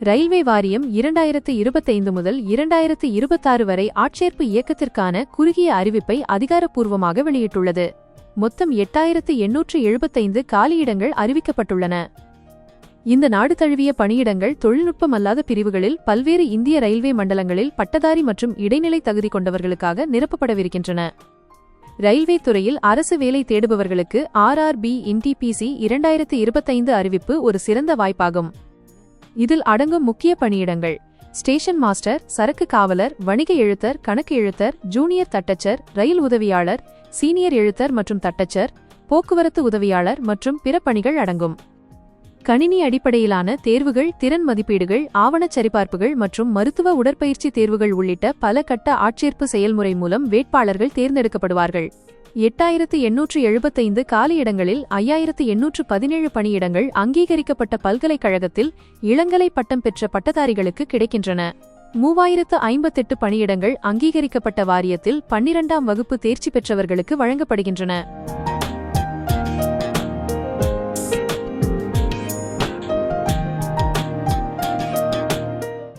Railway வாரியம் இரண்டாயிரத்து இருபத்தைந்து முதல் இரண்டாயிரத்து இருபத்தாறு வரை ஆட்சேர்ப்பு இயக்கத்திற்கான குறுகிய அறிவிப்பை அதிகாரப்பூர்வமாக வெளியிட்டுள்ளது. மொத்தம் எட்டாயிரத்து எண்ணூற்று எழுபத்தைந்து காலியிடங்கள் அறிவிக்கப்பட்டுள்ளன. இந்த நாடு தழுவிய பணியிடங்கள் தொழில்நுட்பமல்லாத பிரிவுகளில் பல்வேறு இந்திய ரயில்வே மண்டலங்களில் பட்டதாரி மற்றும் இடைநிலை தகுதி கொண்டவர்களுக்காக நிரப்பப்படவிருக்கின்றன. ரயில்வே துறையில் அரசு வேலை தேடுபவர்களுக்கு ஆர்ஆர்பி இன்டிபிசி இரண்டாயிரத்து இருபத்தைந்து அறிவிப்பு ஒரு சிறந்த வாய்ப்பாகும். இதில் அடங்கும் முக்கிய பணியிடங்கள். ஸ்டேஷன் மாஸ்டர் சரக்கு காவலர் வணிக எழுத்தர் கணக்கு எழுத்தர் ஜூனியர் தட்டச்சர் ரயில் உதவியாளர் சீனியர் எழுத்தர் மற்றும் தட்டச்சர் போக்குவரத்து உதவியாளர் மற்றும் பிற பணிகள் அடங்கும். கணினி அடிப்படையிலான தேர்வுகள் திறன் மதிப்பீடுகள் ஆவணச் சரிபார்ப்புகள் மற்றும் மருத்துவ உடற்பயிற்சி தேர்வுகள் உள்ளிட்ட பல கட்ட ஆட்சேர்ப்பு செயல்முறை மூலம் வேட்பாளர்கள் தேர்ந்தெடுக்கப்படுவார்கள். எட்டாயிரத்து எண்ணூற்று எழுபத்தைந்து காலியிடங்களில் ஐயாயிரத்து எண்ணூற்று பதினேழு பணியிடங்கள் அங்கீகரிக்கப்பட்ட பல்கலைக்கழகத்தில் இளங்கலை பட்டம் பெற்ற பட்டதாரிகளுக்கு கிடைக்கின்றன. மூவாயிரத்து ஐம்பத்தெட்டு பணியிடங்கள் அங்கீகரிக்கப்பட்ட வாரியத்தில் பன்னிரண்டாம் வகுப்பு தேர்ச்சி பெற்றவர்களுக்கு வழங்கப்படுகின்றன.